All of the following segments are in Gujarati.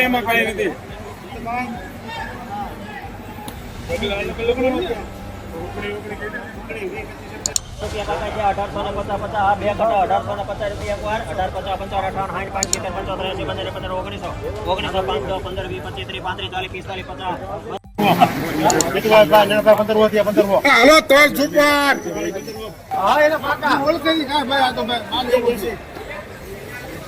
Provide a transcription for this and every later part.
એમાં કાંઈ નથી. અઢારસો ને પચાસ પચાસ આ બે ઘટો અઢારસો ને પચાસ રૂપિયા એકવાર અઢાર પચાસ પંચાવન અઠાવન સાઠ પાંચ સિત્તેર પંચોતેર એસી પંદર પંદર ઓગણીસો ઓગણીસો પાંચ દસ પંદર વીસ પચીસ ત્રીસ પાંત્રીસ ચાલીસ પિસ્તાલીસ પચાસ હાલો તોલ સુપર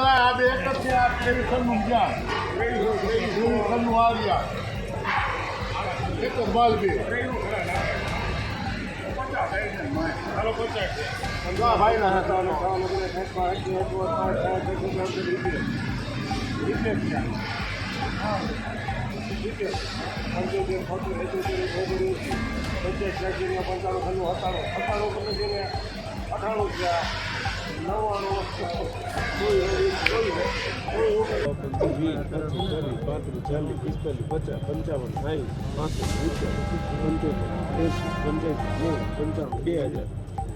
આ બે એક જ છે આ ત્રેવીસનું જ્યાં ત્રેવીસનું આવ્યા એક જ માલ બે પંદર ભાઈ ના હતા પાંત્રીસ જેને પિસ્તાલીસ પચાસ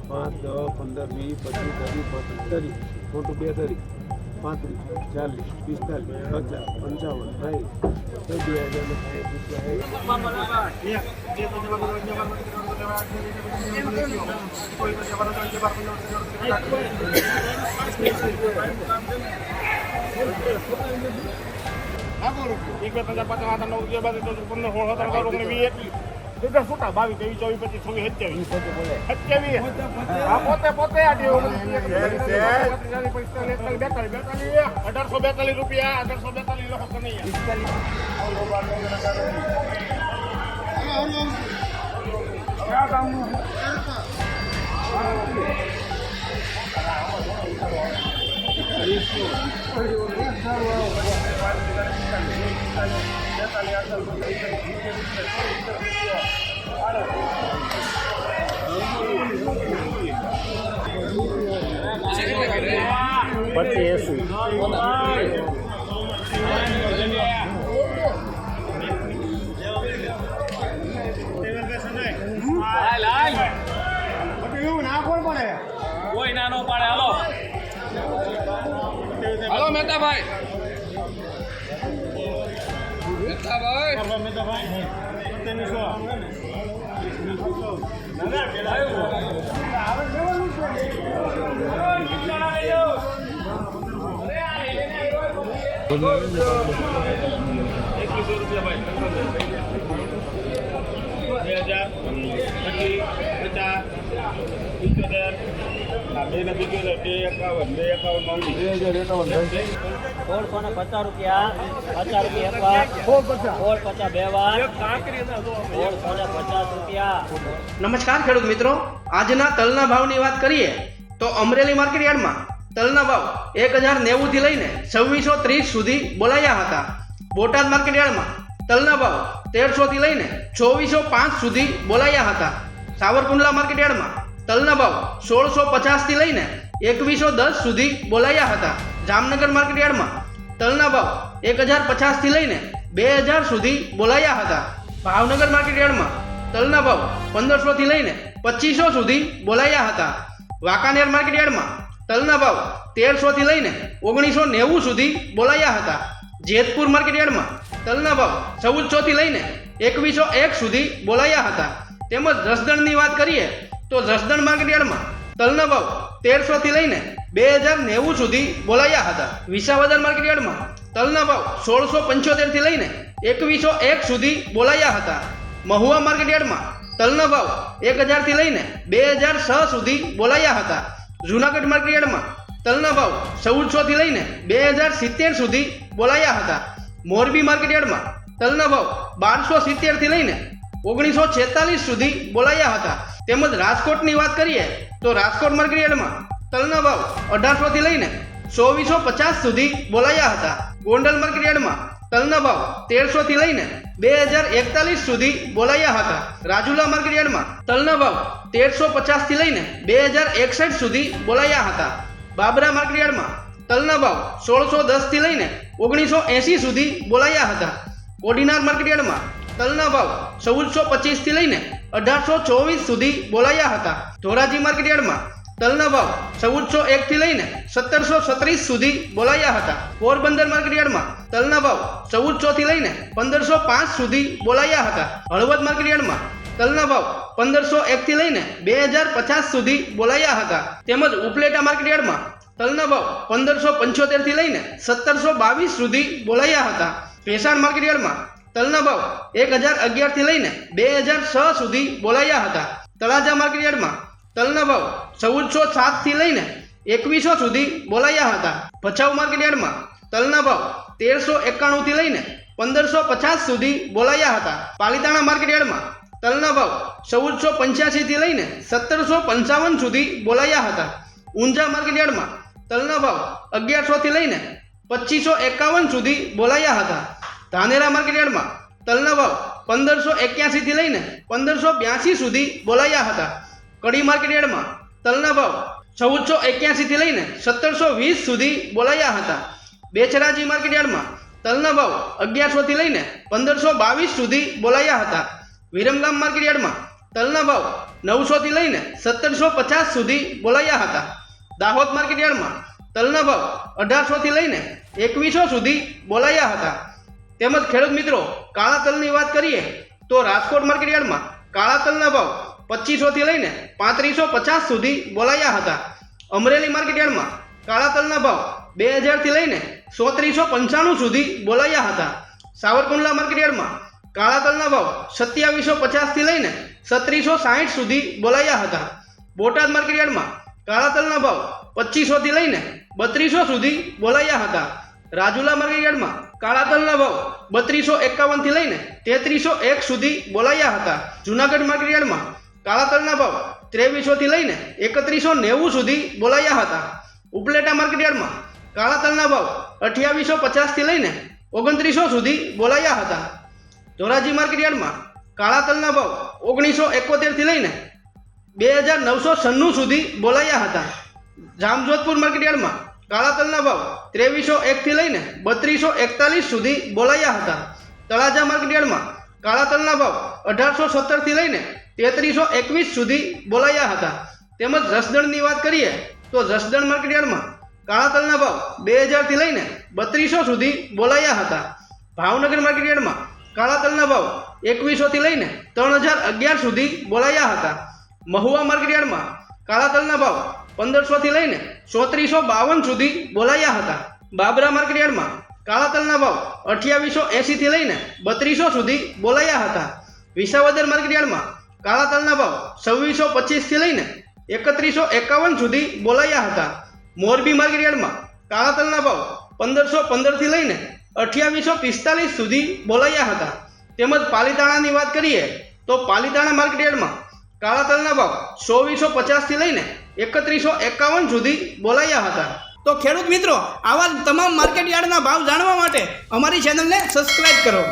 પાંચ દસ પંદર વીસ પચીસ ત્રીસ પાંત્રીસ ત્રીસ મોટું બે ત્રીસ પાંત્રીસ ચાલીસ પિસ્તાલીસ પચાસ પંચાવન સાઠ બે હજાર ને સાઠ રૂપિયા બાવીસ ત્રેવીસ ચોવીસ પચીસ છવ્વીસ સત્યાવીસ. સત્યાવીસ. હા પોતે પોતે આ અઢારસો બેતાલીસ રૂપિયા અઢારસો બેતાલીસ લખો નહીં. પચીસ એસી ના કોણ પડે કોઈ નાનો પાડે હાલો. હાલો મહેતાભાઈ. એકવીસો રૂપિયા ભાઈ બે હજાર પચીસ પચાસ પંચોતેર આ બે ને પંચોતેર બે એકાવન બે એકાવન બે હજાર એકાવન સોળસો ને પચાસ રૂપિયા પચાસ રૂપિયા એકવાર સોળ પચાસ બે વાર સોળસો ને પચાસ રૂપિયા નમસ્કાર ખેડૂત મિત્રો. આજના તલના ભાવની વાત કરીએ તો અમરેલી માર્કેટ યાર્ડમાં તલના ભાવ એક હજાર નેવુંથી લઈને છવ્વીસો ત્રીસ સુધી બોલાયા હતા. બોટાદ માર્કેટ યાર્ડમાં તલના ભાવ તેરસોથી લઈને ચોવીસો પાંચ સુધી બોલાયા હતા. સાવરકુંડલા માર્કેટ યાર્ડમાં તલના ભાવ સોળસો પચાસથી લઈને એકવીસો દસ સુધી બોલાયા હતા. જામનગર માર્કેટ યાર્ડમાં તલના ભાવ એક હજાર પચાસથી લઈને બે હજાર સુધી બોલાયા હતા. ભાવનગર માર્કેટ યાર્ડમાં તલના ભાવ પંદરસોથી લઈને પચીસો સુધી બોલાયા હતા. વાંકાનેર માર્કેટ યાર્ડમાં તલના ભાવ તેરસોથી લઈને ઓગણીસો નેવું સુધી બોલાયા હતા. જેતપુર માર્કેટ યાર્ડમાં તલના ભાવ ચૌદસોથી લઈને એકવીસો એક સુધી બોલાયા હતા. તેમજ જસદણની વાત કરીએ, તો જસદણ માર્કેટયાર્ડમાં તલના ભાવ તેરસોથી લઈને બે હજાર નેવું સુધી બોલાયા હતા. વિસાવદર માર્કેટયાર્ડમાં તલના ભાવ સોળસો પંચોતેરથી લઈને એકવીસો એક સુધી બોલાયા હતા. મહુવા માર્કેટ યાર્ડમાં તલના ભાવ એક હજારથી લઈને બે હજાર છ સુધી બોલાયા હતા. જૂનાગઢ માર્કેટયાર્ડમાં તલના ભાવ ચૌદસોથી લઈને બે હજાર સિત્તેર સુધી બોલાયા હતા. મોરબી માર્કેટયાર્ડમાં તલના ભાવ બારસો સિત્તેરથી લઈને ઓગણીસો છેતાલીસ સુધી બોલાયા હતા. તેમજ રાજકોટની વાત કરીએ તો રાજકોટ માર્કેટયાર્ડમાં તલના ભાવ અઢારસોથી લઈને ચોવીસો પચાસ સુધી બોલાયા હતા. ગોંડલ માર્કેટયાર્ડમાં તલના ભાવ તેરસોથી લઈને બે હજાર એકતાલીસ સુધી બોલાયા હતા. રાજુલા માર્કેટયાર્ડમાં તલના ભાવ તેરસો પચાસથી લઈને બે હજાર એકસઠ સુધી બોલાયા હતા. બાબરા માર્કેટયાર્ડમાં તલના ભાવ સોળસો દસથી લઈને ઓગણીસો એંસી સુધી બોલાયા હતા. કોડીનાર માર્કેટયાર્ડમાં તલના ભાવ ચૌદસો પચીસથી લઈને અઢારસો ચોવીસ સુધી બોલાયા હતા. ધોરાજી માર્કેટયાર્ડમાં તલના ભાવ ચૌદસો એકથી લઈને સત્તરસો છત્રીસ સુધી બોલાયા હતા. પોરબંદર માર્કેટયાર્ડમાં તલના ભાવ ચૌદસોથી લઈને પંદરસો પાંચ સુધી બોલાયા હતા. હળવદ માર્કેટયાર્ડમાં તલના ભાવ પંદરસો એકથી લઈને બે હજાર પચાસ સુધી બોલાયા હતા. તેમજ ઉપલેટા માર્કેટયાર્ડમાં તલના ભાવ પંદરસો પંચોતેરથી લઈને સત્તરસો બાવીસ સુધી બોલાયા હતા. ભેસાણ માર્કેટયાર્ડમાં તલના ભાવ એક હજાર અગિયારથી લઈને બે હજાર છ સુધી બોલાયા હતા. તળાજા માર્કેટયાર્ડમાં તલના ભાવ ચૌદસો સાતથી લઈને એકવીસો સુધી બોલાયા હતા. ભચાઉ માર્કેટયાર્ડમાં તલના ભાવ તેરસો એકાણુંથી લઈને પંદરસો પચાસ સુધી બોલાયા હતા. પાલિતાણા માર્કેટયાર્ડમાં તલના ભાવ ચૌદસો પંચ્યાસીથી લઈને સત્તરસો પંચાવન સુધી બોલાયા હતા. ઊંઝા માર્કેટયાર્ડમાં તલના ભાવ અગિયારસોથી લઈને પચીસો એકાવન સુધી બોલાયા હતા. ધાનેરા માર્કેટયાર્ડમાં તલના ભાવ પંદરસો એક્યાસીથી લઈને પંદરસો બ્યાસી સુધી બોલાયા હતા. કડી માર્કેટયાર્ડમાં તલના ભાવ ચૌદસો એક્યાસીથી લઈને સત્તરસો વીસ સુધી બોલાયા હતા. બેચરાજી માર્કેટયાર્ડમાં તલના ભાવ અગિયારસોથી લઈને પંદરસો બાવીસ સુધી બોલાયા હતા. વિરમગામ માર્કેટયાર્ડમાં તલના ભાવ નવસોથી લઈને સત્તરસો પચાસ સુધી બોલાયા હતા. દાહોદ માર્કેટયાર્ડમાં તલના ભાવ અઢારસોથી લઈને એકવીસો સુધી બોલાયા હતા. તેમજ ખેડૂત મિત્રો, કાળા તલની વાત કરીએ, તો રાજકોટ માર્કેટયાર્ડમાં કાળા તલના ભાવ પચીસોથી લઈને પાંત્રીસો પચાસ સુધી બોલાયા હતા. અમરેલી માર્કેટયાર્ડમાં કાળા તલના ભાવ બે હજારથી લઈને સોત્રીસો પંચાણું સુધી બોલાયા હતા. સાવરકુંડલા માર્કેટયાર્ડમાં કાળા તલના ભાવ સત્યાવીસો પચાસથી લઈને સત્રીસો સાહીઠ સુધી બોલાયા હતા. બોટાદ માર્કેટયાર્ડમાં કાળા તલના ભાવ પચીસોથી લઈને બત્રીસો સુધી બોલાયા હતા. રાજુલા માર્કેટયાર્ડમાં કાળા તલના ભાવ બત્રીસો એકાવનથી લઈને તેત્રીસો એક સુધી બોલાયા હતા. જુનાગઢ માર્કેટયાર્ડમાં કાળા તલના ભાવ ત્રેવીસોથી લઈને એકત્રીસો નેવું સુધી બોલાયા હતા. ઉપલેટા માર્કેટયાર્ડમાં કાળા તલના ભાવ અઠ્યાવીસો પચાસથી લઈને ઓગણત્રીસો સુધી બોલાયા હતા. ધોરાજી માર્કેટયાર્ડમાં કાળા તલના ભાવ ઓગણીસો એકોતેરથી લઈને બે હજાર નવસો છન્નું સુધી બોલાયા હતા. જામજોધપુર માર્કેટયાર્ડમાં કાળા તલના ભાવ ત્રેવીસો એકથી લઈને બત્રીસો એકતાલીસ સુધી બોલાયા હતા. તળાજા માર્કેટયાર્ડમાં કાળા તલના ભાવ અઢારસો સત્તરથી લઈને તેત્રીસો એકવીસ સુધી બોલાયા હતા. તેમજ જસદણની વાત કરીએ, તો જસદણ માર્કેટયાર્ડમાં કાળા તલના ભાવ બે હજારથી લઈને બત્રીસો સુધી બોલાયા હતા. ભાવનગર માર્કેટયાર્ડમાં કાળા તલના ભાવ એકવીસોથી લઈને ત્રણ હજાર અગિયાર સુધી બોલાયા હતા. મહુવા માર્કેટયાર્ડમાં કાળા તલના ભાવ પંદરસોથી લઈને ચોત્રીસો બાવન સુધી બોલાયા હતા. બાબરા માર્કેટયાર્ડમાં કાળા તલના ભાવ અઠ્યાવીસો એંસીથી લઈને બત્રીસો સુધી બોલાયા હતા. વિસાવદર માર્કેટયાર્ડમાં કાળા તલના ભાવ છવ્વીસો પચીસથી લઈને એકત્રીસો એકાવન સુધી બોલાયા હતા. મોરબી માર્કેટયાર્ડમાં કાળા તલના ભાવ પંદરસો પંદરથી લઈને અઠ્યાવીસો પિસ્તાલીસ સુધી બોલાયા હતા. તેમજ પાલીતાણાની વાત કરીએ તો પાલીતાણા માર્કેટયાર્ડમાં કાળા તલના ભાવ ચોવીસો પચાસથી લઈને એકત્રીસો એકાવન સુધી બોલાયા હતા. તો ખેડૂત મિત્રો, આવા તમામ માર્કેટ યાર્ડના ભાવ જાણવા માટે અમારી ચેનલને સબસ્ક્રાઈબ કરો.